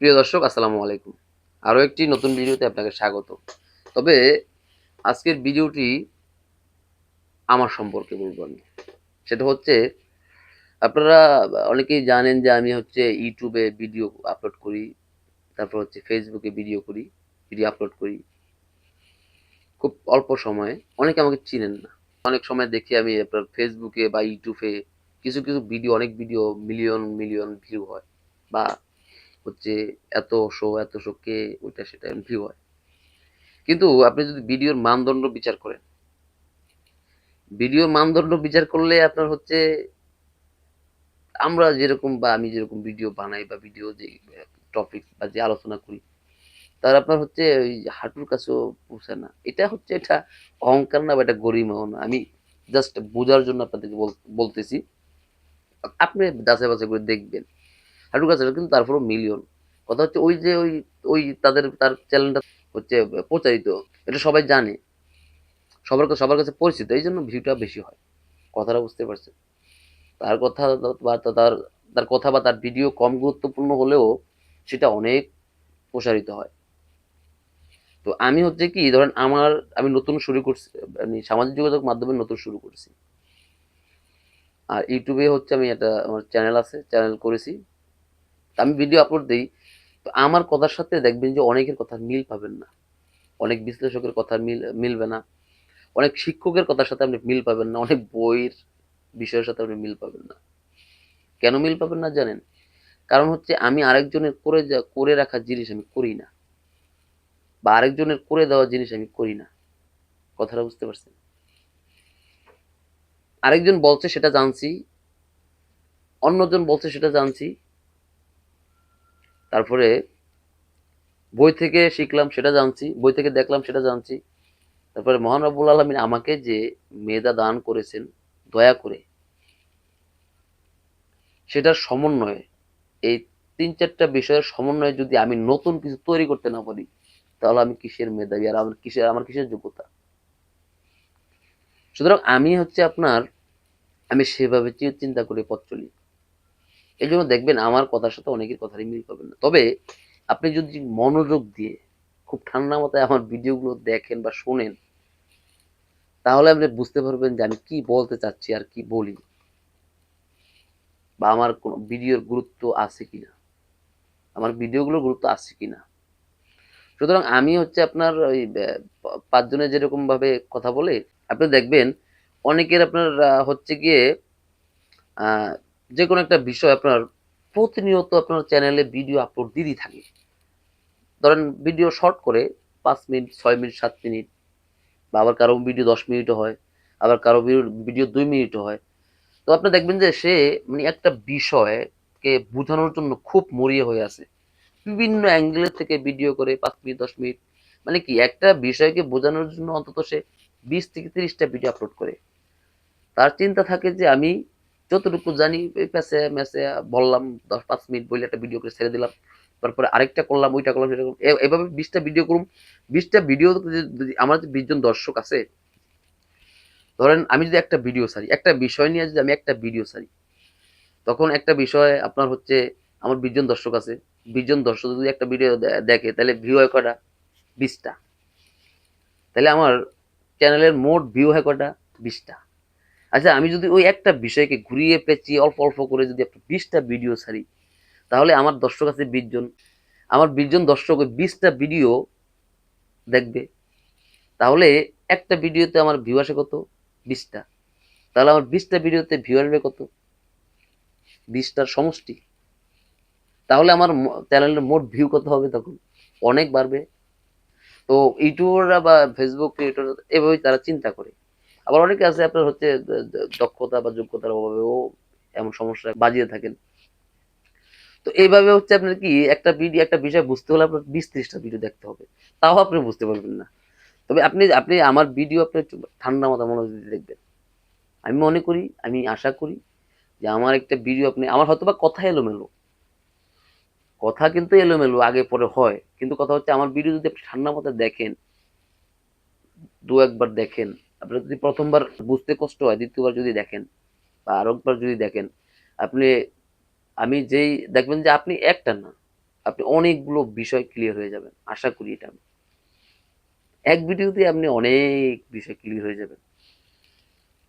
প্রিয় দর্শক, আসসালামু আলাইকুম। আরও একটি নতুন ভিডিওতে আপনাকে স্বাগত। তবে আজকের ভিডিওটি আমার সম্পর্কে বলব আমি। সেটা হচ্ছে, আপনারা অনেকেই জানেন যে আমি হচ্ছে ইউটিউবে ভিডিও আপলোড করি, তারপর হচ্ছে ফেসবুকে ভিডিও করি, ভিডিও আপলোড করি। খুব অল্প সময়ে, অনেকে আমাকে চিনেন না। অনেক সময় দেখি আমি আপনার ফেসবুকে বা ইউটিউবে কিছু কিছু ভিডিও, অনেক ভিডিও, মিলিয়ন মিলিয়ন ভিউ হয় বা হচ্ছে এত শো এত শো কে ওইটা সেটা ভিউ হয়। কিন্তু আপনি যদি ভিডিওর মানদণ্ড বিচার করেন, ভিডিওর মানদণ্ড বিচার করলে আপনার হচ্ছে আমরা যেরকম বা আমি যেরকম ভিডিও বানাই বা ভিডিও যে টপিক বা যে আলোচনা করি, তার আপনার হচ্ছে ওই হাঁটুর কাছেও পৌঁছে না। এটা হচ্ছে এটা অহংকার না বা এটা গরিমাও না। আমি জাস্ট বোঝার জন্য আপনাদেরকে বল- বলতেছি। আপনি যাচাই বাছাই করে দেখবেন। হাঁটুর কাছে কিন্তু তারপরও মিলিয়ন কথা হচ্ছে ওই যে ওই ওই তাদের, তার চ্যানেলটা হচ্ছে প্রচারিত, এটা সবাই জানে। সবার কাছে সবার কাছে পরিচিত, এই জন্য ভিউটা বেশি হয়। কথাটা বুঝতে পারছেন? তার কথা বা তার তার কথা বা তার ভিডিও কম গুরুত্বপূর্ণ হলেও সেটা অনেক প্রসারিত হয়। তো আমি হচ্ছে কি, ধরেন আমার, আমি নতুন শুরু করছি, আমি সামাজিক যোগাযোগ মাধ্যমে নতুন শুরু করছি। আর ইউটিউবে হচ্ছে আমি একটা, আমার চ্যানেল আছে চ্যানেল করেছি। আমি ভিডিও আপলোড দিই, তো আমার কথার সাথে দেখবেন যে অনেকের কথা মিল পাবেন না। অনেক বিশ্লেষকের কথা মিল, মিলবে না। অনেক শিক্ষকের কথার সাথে আপনি মিল পাবেন না। অনেক বইয়ের বিষয়ের সাথে আপনি মিল পাবেন না। কেন মিল পাবেন না জানেন? কারণ হচ্ছে আমি আরেকজনের করে যা, করে রাখা জিনিস আমি করি না। বা আরেকজনের করে দেওয়া জিনিস আমি করি না। কথাটা বুঝতে পারছেন? আরেকজন বলছে সেটা জানছি, অন্যজন বলছে সেটা জানছি তারপরে বই থেকে শিখলাম সেটা জানছি, বই থেকে দেখলাম সেটা জানছি। তারপরে মহান রব্বুল আলমিন আমাকে যে মেধা দান করেছেন, দয়া করে, সেটার সমন্বয়ে, এই তিন চারটা বিষয়ের সমন্বয়ে যদি আমি নতুন কিছু তৈরি করতে না পারি, তাহলে আমি কিসের মেধাবী আর আমার কিসের আমার কিসের যোগ্যতা? সুতরাং আমি হচ্ছে আপনার, আমি সেভাবে চিন্তা করে পথ চলি। এই জন্য দেখবেন আমার কথার সাথে অনেকের কথারই মিল পাবেন না। তবে আপনি যদি মনোযোগ দিয়ে খুব ঠান্ডা মাথায় আমার ভিডিওগুলো দেখেন বা শোনেন, তাহলে আপনি বুঝতে পারবেন যে আমি কি বলতে চাচ্ছি আর কি বলি বা আমার কোনো ভিডিওর গুরুত্ব আছে কিনা, আমার ভিডিওগুলোর গুরুত্ব আছে কিনা। সুতরাং আমি হচ্ছে আপনার ওই পাঁচজনে যেরকম ভাবে কথা বলে, আপনি দেখবেন অনেকের আপনার হচ্ছে গিয়ে যে কোনো একটা বিষয় আপনার প্রতিনিয়ত আপনার চ্যানেলে ভিডিও আপলোড দিতেই থাকে। ধরেন ভিডিও শর্ট করে পাঁচ মিনিট, ছয় মিনিট, সাত মিনিট বা আবার কারও ভিডিও দশ মিনিটও হয়, আবার কারও ভিডিও দুই মিনিটও হয়। তো আপনি দেখবেন যে সে মানে একটা বিষয়কে বোঝানোর জন্য খুব মরিয়া হয়ে আছে। বিভিন্ন অ্যাঙ্গেলের থেকে ভিডিও করে পাঁচ মিনিট, দশ মিনিট মানে কি একটা বিষয়কে বোঝানোর জন্য অন্তত সে বিশ থেকে তিরিশটা ভিডিও আপলোড করে। তার চিন্তা থাকে যে আমি যতটুকু জানি প্যাসে ম্যাসে বললাম দশ, পাঁচ মিনিট বলে একটা ভিডিও করে ছেড়ে দিলাম। তারপরে আরেকটা করলাম, ওইটা করলাম, সেটা করলাম। এভাবে বিশটা ভিডিও করুম। বিশটা ভিডিও আমার যে বিশ জন দর্শক আছে, ধরেন আমি যদি একটা ভিডিও সারি একটা বিষয় নিয়ে যদি আমি একটা ভিডিও সারি তখন একটা বিষয় আপনার হচ্ছে আমার বিশজন দর্শক আছে। বিশজন দর্শক যদি একটা ভিডিও দেখে, তাহলে ভিউ হয় কটা বিশটা। তাহলে আমার চ্যানেলের মোট ভিউ হয় কটা বিশটা। আচ্ছা আমি যদি ওই একটা বিষয়কে ঘুরিয়ে পেঁচিয়ে অল্প অল্প করে যদি একটা বিশটা ভিডিও ছাড়ি, তাহলে আমার দর্শক আছে বিশজন আমার বিশজন দর্শক ওই বিশটা ভিডিও দেখবে। তাহলে একটা ভিডিওতে আমার ভিউ আসে কত? বিশটা। তাহলে আমার বিশটা ভিডিওতে ভিউ আসবে কত? বিশটার সমষ্টি। তাহলে আমার চ্যানেলের মোট ভিউ কত হবে তখন? অনেক বাড়বে। তো ইউটিউবাররা বা ফেসবুক ক্রিয়েটর এভাবেই তারা চিন্তা করে। আবার অনেকে আছে আপনার হচ্ছে দক্ষতা বা যোগ্যতার অভাবেও এমন সমস্যা বাজিয়ে থাকেন। তো এইভাবে হচ্ছে আপনার কি, একটা ভিডিও একটা বিষয় বুঝতে হলে আপনার বিশ ত্রিশটা ভিডিও দেখতে হবে। তাও আপনি বুঝতে পারবেন না। তবে আপনি আপনি আমার ভিডিও আপনি ঠান্ডা মাথা মনোযোগ দিয়ে দেখবেন। আমি মনে করি, আমি আশা করি যে আমার একটা ভিডিও আপনি, আমার হয়তো বা কথা এলোমেলো। কথা কিন্তু এলোমেলো, আগে পরে হয়। কিন্তু কথা হচ্ছে, আমার ভিডিও যদি আপনি ঠান্ডা মাথায় দেখেন, দু একবার দেখেন আপনার যদি প্রথমবার বুঝতে কষ্ট হয়, দ্বিতীয়বার যদি দেখেন বা আরও একবার যদি দেখেন, আপনি, আমি যেই দেখবেন যে আপনি একটা না, আপনি অনেকগুলো বিষয় ক্লিয়ার হয়ে যাবেন। আশা করি এটা আমি। এক ভিডিওতে আপনি অনেক বিষয় ক্লিয়ার হয়ে যাবেন।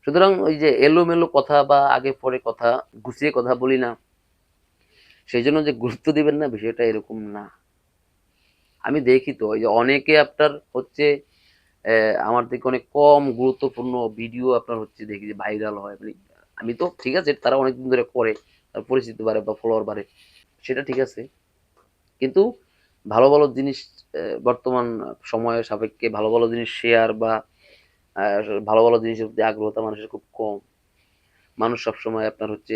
সুতরাং ওই যে এলোমেলো কথা বা আগে পরে কথা, গুছিয়ে কথা বলি না, সেই জন্য যে গুরুত্ব দিবেন না, বিষয়টা এরকম না। আমি দেখি তো, ওই যে অনেকে আপনার হচ্ছে আমার থেকে অনেক কম গুরুত্বপূর্ণ ভিডিও আপনার হচ্ছে দেখি যে ভাইরাল হয়। মানে আমি তো ঠিক আছে, তারা অনেকদিন ধরে করে, তার পরিচিতি বাড়ে বা ফলোয়ার বাড়ে, সেটা ঠিক আছে। কিন্তু ভালো ভালো জিনিস বর্তমান সময়ের সাপেক্ষে ভালো ভালো জিনিস শেয়ার বা ভালো ভালো জিনিসের প্রতি আগ্রহতা মানুষের খুব কম। মানুষ সবসময় আপনার হচ্ছে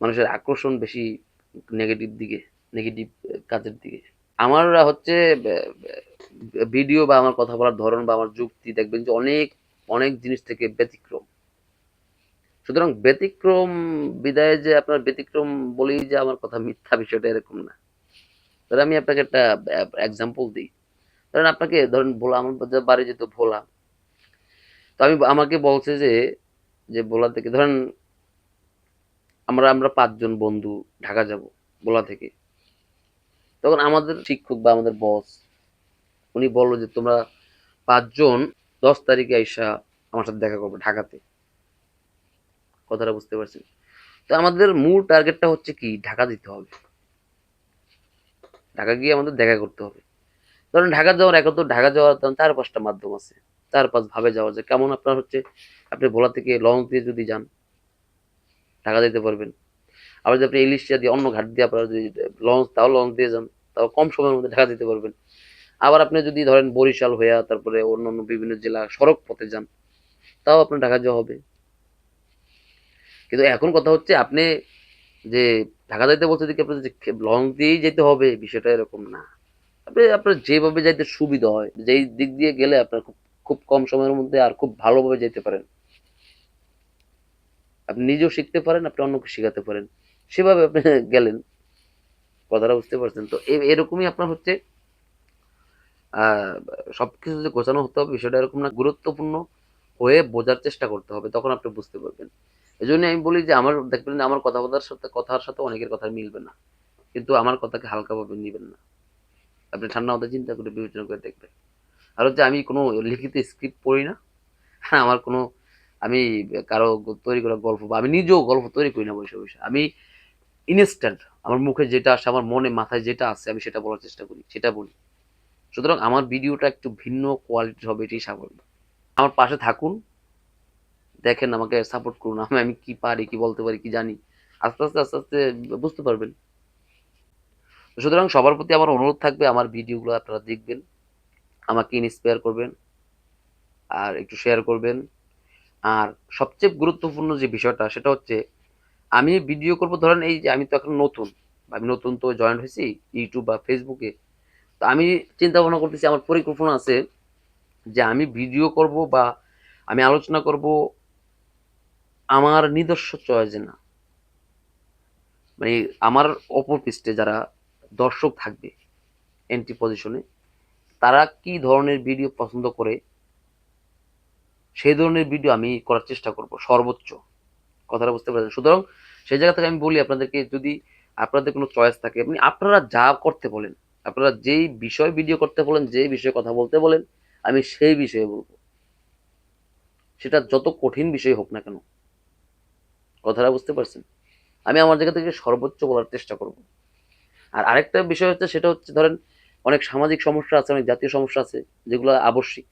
মানুষের আকর্ষণ বেশি নেগেটিভ দিকে নেগেটিভ কাজের দিকে। আমার হচ্ছে ভিডিও বা আমার কথা বলার ধরন বা আমার যুক্তি দেখবেন যে অনেক অনেক জিনিস থেকে ব্যতিক্রম। সুতরাং ব্যতিক্রম, বিদায় যে আপনার ব্যতিক্রম বলেই যে আমার কথা মিথ্যা বিষয়টা এরকম না। ধরেন আমি আপনাকে একটা এক্সাম্পল দিই। ধরেন আপনাকে, ধরেন ভোলা, আমার বাড়ি যেত ভোলা, তো আমি, আমাকে বলছে যে যে ভোলা থেকে, ধরেন আমরা আমরা পাঁচজন বন্ধু ঢাকা যাব ভোলা থেকে। তখন আমাদের শিক্ষক বা আমাদের বস উনি বলল যে, তোমরা পাঁচজন দশ তারিখে আইসা আমার সাথে দেখা করবে ঢাকাতে। কথাটা বুঝতে পারছেন তো আমাদের মূল টার্গেটটা হচ্ছে কি? ঢাকা দিতে হবে। ঢাকা গিয়ে আমাদের দেখা করতে হবে। ধরেন ঢাকা যাওয়ার এখন তো ঢাকা যাওয়ার চার পাঁচটা মাধ্যম আছে। চার পাঁচ ভাবে যাওয়া যায়। কেমন আপনার হচ্ছে? আপনি ভোলা থেকে লঞ্চ দিয়ে যদি যান, ঢাকা যেতে পারবেন। আবার যদি আপনি ইলিশিয়া দিয়ে অন্য ঘাট দিয়ে আপনারা যদি লঞ্চ, তাও লঞ্চ দিয়ে যান, তাও কম সময়ের মধ্যে ঢাকা দিতে পারবেন। আবার আপনি যদি ধরেন বরিশাল হইয়া তারপরে অন্যান্য বিভিন্ন জেলা সড়ক পথে যান, তাও আপনার ঢাকা যাওয়া হবে। কিন্তু এখন কথা হচ্ছে আপনি যে ঢাকা যাইতে বলতে দিকে আপনার যে লঞ্চ দিয়েই যেতে হবে, বিষয়টা এরকম না। আপনি, আপনার যেভাবে যাইতে সুবিধা হয়, যেই দিক দিয়ে গেলে আপনার খুব খুব কম সময়ের মধ্যে আর খুব ভালোভাবে যেতে পারেন। আপনি নিজেও শিখতে পারেন, আপনি অন্যকে শেখাতে পারেন। সেভাবে আপনি গেলেন। কথাটা বুঝতে পারছেন। তো এরকমই আপনার হচ্ছে আহ সবকিছু যে গোছানো হতে হবে, বিষয়টা এরকম না, গুরুত্বপূর্ণ হয়ে বোঝার চেষ্টা করতে হবে, তখন আপনি বুঝতে পারবেন। এই জন্য আমি বলি যে আমার, দেখবেন যে আমার কথা সাথে, কথার সাথে অনেকের কথা মিলবে না, কিন্তু আমার কথাকে হালকাভাবে নেবেন না। আপনি ঠান্ডা মাথায় চিন্তা করে বিবেচনা করে দেখবেন। আর হচ্ছে আমি কোনো লিখিত স্ক্রিপ্ট পড়ি না হ্যাঁ আমার কোনো, আমি কারও তৈরি করা গল্প বা আমি নিজেও গল্প তৈরি করি না বসে বসে। আমি ইনস্ট্যান্ট আমার মুখে যেটা আসে, আমার মনে, মাথায় যেটা আসে, আমি সেটা বলার চেষ্টা করি, সেটা বলি। সুতরাং আমার ভিডিওটা একটু ভিন্ন কোয়ালিটির হবে এটাই স্বাভাবিক। আমার পাশে থাকুন। দেখেন আমাকে সাপোর্ট করুন। আমি আমি কি পারি, কি বলতে পারি, কি জানি। আস্তে আস্তে আস্তে আস্তে বুঝতে পারবেন। সুতরাং সবার প্রতি আমার অনুরোধ থাকবে আমার ভিডিওগুলো আপনারা দেখবেন, আমাকে ইন্সপায়ার করবেন, আর একটু শেয়ার করবেন। আর সবচেয়ে গুরুত্বপূর্ণ যে বিষয়টা, সেটা হচ্ছে আমি ভিডিও করব, ধরেন এই যে আমি তো এখন নতুন, আমি নতুন তো জয়েন হয়েছি ইউটিউব বা ফেসবুকে আমি চিন্তা ভাবনা করতেছি, আমার পরিকল্পনা আছে যে আমি ভিডিও করব বা আমি আলোচনা করব আমার নিজস্ব চয়েসে না। মানে আমার অপর পৃষ্ঠে যারা দর্শক থাকবে এন্ট্রি পজিশনে তারা কি ধরনের ভিডিও পছন্দ করে, সেই ধরনের ভিডিও আমি করার চেষ্টা করব, সর্বোচ্চ। কথাটা বুঝতে পারছেন? সুতরাং সেই জায়গা থেকে আমি বলি আপনাদেরকে, যদি আপনাদের কোনো চয়েস থাকে, আপনি, আপনারা যা করতে বলেন আপনারা যেই বিষয় ভিডিও করতে বলেন, যেই বিষয়ে কথা বলতে বলেন, আমি সেই বিষয়ে বলব। সেটা যত কঠিন বিষয় হোক না কেন, কথাটা বুঝতে পারছেন? আমি আমার জায়গা থেকে সর্বোচ্চ বলার চেষ্টা করব। আর আরেকটা বিষয় হচ্ছে, সেটা হচ্ছে ধরেন, অনেক সামাজিক সমস্যা আছে, অনেক জাতীয় সমস্যা আছে, যেগুলো আবশ্যিক।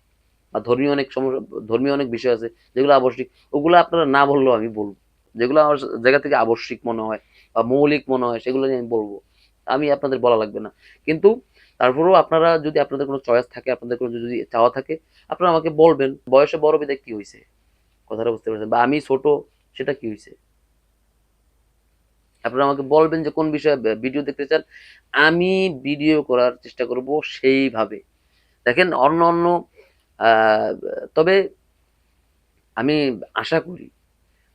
বা ধর্মীয় অনেক সমস্যা, ধর্মীয় অনেক বিষয় আছে, যেগুলো আবশ্যিক। ওগুলো আপনারা না বললেও আমি বলব। যেগুলো আমার জায়গা থেকে আবশ্যিক মনে হয়, বা মৌলিক মনে হয়, সেগুলো নিয়ে আমি বলব। আমি আপনাদের বলা লাগবে না। কিন্তু তারপরেও আপনারা যদি আপনাদের কোনো চয়েস থাকে, আপনাদের কোনো যদি চাওয়া থাকে, আপনারা আমাকে বলবেন, বয়সে বড় বিদায় কি হয়েছে কথাটা বুঝতে পারছেন? বা আমি ছোট, সেটা কি হয়েছে আপনারা আমাকে বলবেন যে কোন বিষয়ে ভিডিও দেখতে চান, আমি ভিডিও করার চেষ্টা করব সেইভাবে। দেখেন, অন্য অন্য তবে আমি আশা করি,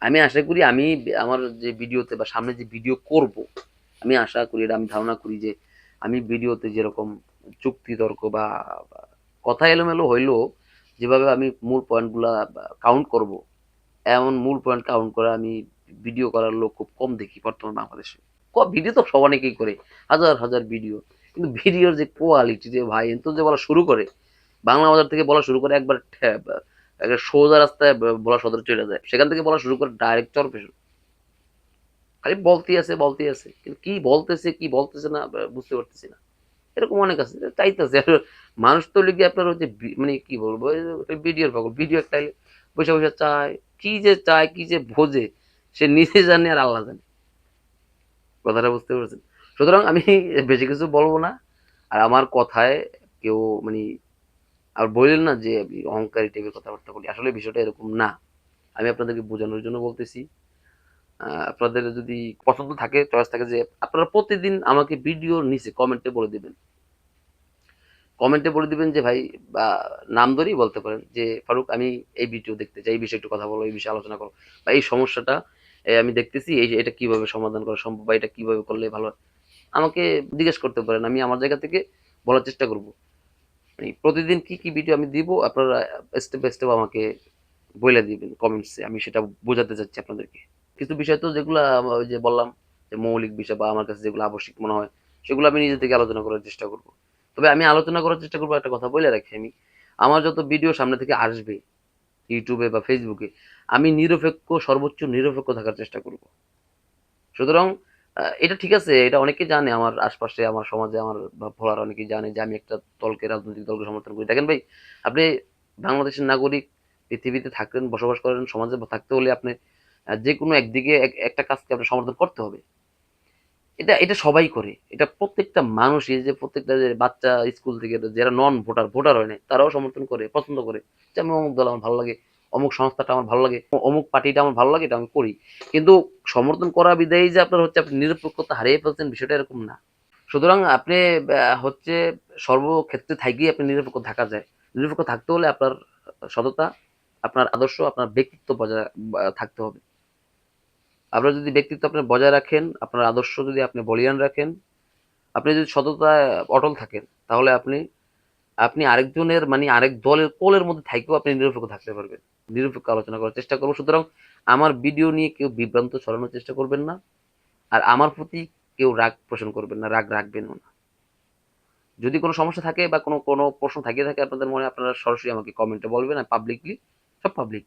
আমি আশা করি আমি আমার যে ভিডিওতে বা সামনে যে ভিডিও করব আমি আশা করি এটা আমি ধারণা করি যে আমি ভিডিওতে যেরকম চুক্তি তর্ক বা কথা এলোমেলো হইলেও যেভাবে আমি মূল পয়েন্টগুলা কাউন্ট করব, এমন মূল পয়েন্ট কাউন্ট করা আমি ভিডিও করার লোক খুব কম দেখি বর্তমান বাংলাদেশে। ক ভিডিও তো সব অনেকেই করে, হাজার হাজার ভিডিও কিন্তু ভিডিওর যে কোয়ালিটি যে ভাই এত যে বলা শুরু করে, বাংলা বাজার থেকে বলা শুরু করে একবার একটা সোজা রাস্তায় বলা সদর চলে যায়। সেখান থেকে বলা শুরু করে ডাইরেক্ট চরপেশ খালি বলতেই আছে বলতেই আছে। কিন্তু কি বলতেছে কি বলতেছে না বুঝতে পারতেছি না। এরকম অনেক আছে চাইতেছে। মানুষ তো লিখে আপনার হচ্ছে মানে কি বলব ভিডিওর পাগল, ভিডিও একটা বসে বসে চায়, কি যে চায়, কি যে ভোজে সে নিজে জানে আর আল্লাহ জানে। কথাটা বুঝতে পেরেছেন? সুতরাং আমি বেশি কিছু বলব না। আর আমার কথায় কেউ মানে আর বললেন না যে আমি অহংকারী টাইপের কথাবার্তা বলি। আসলে বিষয়টা এরকম না। আমি আপনাদেরকে বোঝানোর জন্য বলতেছি। আপনাদের যদি পছন্দ থাকে চয়েস থাকে যে আপনারা প্রতিদিন আমাকে ভিডিওর নিচে কমেন্টে বলে দিবেন। কমেন্টে বলে দিবেন যে, ভাই, বা, নাম ধরেই বলতে পারেন যে, ফারুক, আমি এই ভিডিও দেখতে চাই, এই বিষয়ে একটু কথা বলো, এই বিষয়ে আলোচনা করো। বা, এই সমস্যাটা আমি দেখতেছি, এই এটা কীভাবে সমাধান করা সম্ভব বা, এটা কীভাবে করলে ভালো। আমাকে জিজ্ঞেস করতে পারেন, আমি আমার জায়গা থেকে বলার চেষ্টা করব। মানে প্রতিদিন কি কি ভিডিও আমি দিব, আপনারা স্টেপ বাই স্টেপ আমাকে বলে দিবেন কমেন্টসে আমি সেটা বোঝাতে চাচ্ছি আপনাদেরকে। কিছু বিষয় তো যেগুলো ওই যে বললাম যে মৌলিক বিষয় বা আমার কাছে যেগুলো আবশ্যিক মনে হয়, সেগুলো আমি নিজে থেকে আলোচনা করার চেষ্টা করব। তবে আমি আলোচনা করার চেষ্টা করব, একটা কথা বলে রাখি আমি। আমার যত ভিডিও সামনে থেকে আসবে, ইউটিউবে বা ফেসবুকে আমি নিরপেক্ষ, সর্বোচ্চ নিরপেক্ষ থাকার চেষ্টা করব। সুতরাং এটা ঠিক আছে, এটা অনেকে জানে, আমার আশপাশে, আমার সমাজে, আমার ভোলার অনেকেই জানে যে আমি একটা দলকে, রাজনৈতিক দলকে সমর্থন করি। দেখেন ভাই, আপনি বাংলাদেশের নাগরিক, পৃথিবীতে থাকেন, বসবাস করেন, সমাজে থাকতে হলে আপনি যে কোনো একদিকে একটা কাজকে আপনি সমর্থন করতে হবে। এটা এটা সবাই করে। এটা প্রত্যেকটা মানুষই, যে প্রত্যেকটা যে বাচ্চা স্কুল থেকে, যারা নন ভোটার ভোটার হয় না তারাও সমর্থন করে, পছন্দ করে। যে আমি অমুক দল, আমার ভালো লাগে, অমুক সংস্থাটা আমার ভালো লাগে, অমুক পার্টিটা আমার ভালো লাগে, এটা আমি করি। কিন্তু সমর্থন করা বিদায়ী যে আপনার হচ্ছে, আপনি নিরপেক্ষতা হারিয়ে ফেলছেন, বিষয়টা এরকম না। সুতরাং আপনি হচ্ছে সর্বক্ষেত্রে থাকি আপনি নিরপেক্ষ থাকা যায়। নিরপেক্ষ থাকতে হলে আপনার সততা, আপনার আদর্শ, আপনার ব্যক্তিত্ব বজায় থাকতে হবে। আপনার যদি ব্যক্তিত্ব আপনি বজায় রাখেন, আপনার আদর্শ যদি আপনি বলিয়ান রাখেন, আপনি যদি সততায় অটল থাকেন, তাহলে আপনি আপনি আরেকজনের মানে আরেক দলের কোলের মধ্যে থাকেও আপনি নিরপেক্ষ থাকতে পারবেন। নিরপেক্ষ আলোচনা করার চেষ্টা করব। সুতরাং আমার ভিডিও নিয়ে কেউ বিভ্রান্ত ছড়ানোর চেষ্টা করবেন না, আর আমার প্রতি কেউ রাগ পোষণ করবেন না, রাগ রাখবেনও না। যদি কোনো সমস্যা থাকে বা কোনো কোনো প্রশ্ন থাকে থাকে আপনাদের মনে, আপনারা সরাসরি আমাকে কমেন্টে বলবেন পাবলিকলি সব পাবলিক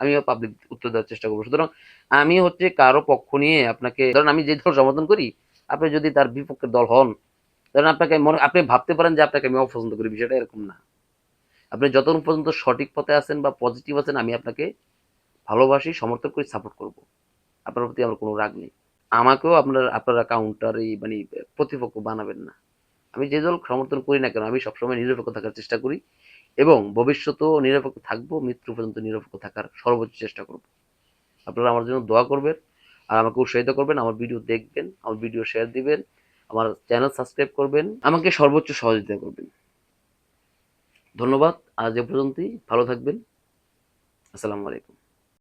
আমিও পাবলিক উত্তর দেওয়ার চেষ্টা করব। সুতরাং আমি হচ্ছে কারও পক্ষ নিয়ে আপনাকে, ধরেন আমি যে দল সমর্থন করি, আপনি যদি তার বিপক্ষের দল হন, ধরেন আপনাকে মনে, আপনি ভাবতে পারেন যে আপনাকে আমি অপছন্দ করি, বিষয়টা এরকম না। আপনি যতক্ষণ পর্যন্ত সঠিক পথে আছেন বা পজিটিভ আছেন, আমি আপনাকে ভালোবাসি, সমর্থন করি সাপোর্ট করব। আপনার প্রতি আমার কোনো রাগ নেই। আমাকেও আপনার, আপনারা কাউন্টার এই মানে প্রতিপক্ষ বানাবেন না। আমি যে দল সমর্থন করি না কেন, আমি সবসময় নিরপেক্ষ থাকার চেষ্টা করি। এবং ভবিষ্যতেও নিরপেক্ষ থাকব, মৃত্যু পর্যন্ত নিরপেক্ষ থাকার সর্বোচ্চ চেষ্টা করব। আপনারা আমার জন্য দোয়া করবেন আর আমাকে উৎসাহিত করবেন, আমার ভিডিও দেখবেন, আমার ভিডিও শেয়ার দিবেন, আমার চ্যানেল সাবস্ক্রাইব করবেন, আমাকে সর্বোচ্চ সহযোগিতা করবেন। ধন্যবাদ, আজ এ পর্যন্তই, ভালো থাকবেন। আসসালামু আলাইকুম।